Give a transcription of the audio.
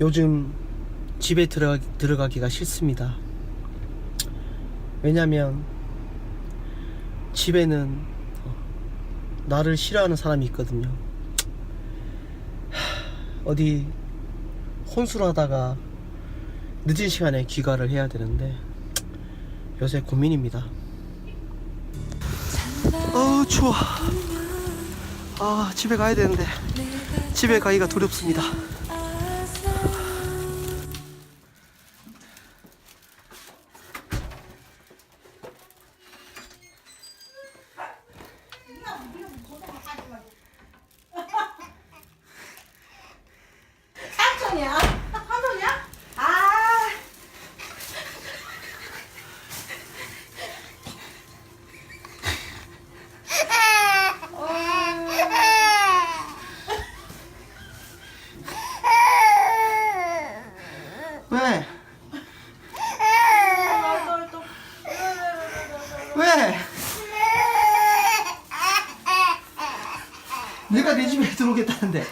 요즘 집에 들어가, 들어가기가 싫습니다. 왜냐면 집에는 어, 나를 싫어하는 사람이 있거든요. 하, 어디 혼술 하다가 늦은 시간에 귀가를 해야 되는데 요새 고민입니다. 어우 추워. 아 집에 가야 되는데 집에 가기가 두렵습니다. 왜? 왜? 내가 내 집에 들어오겠다는데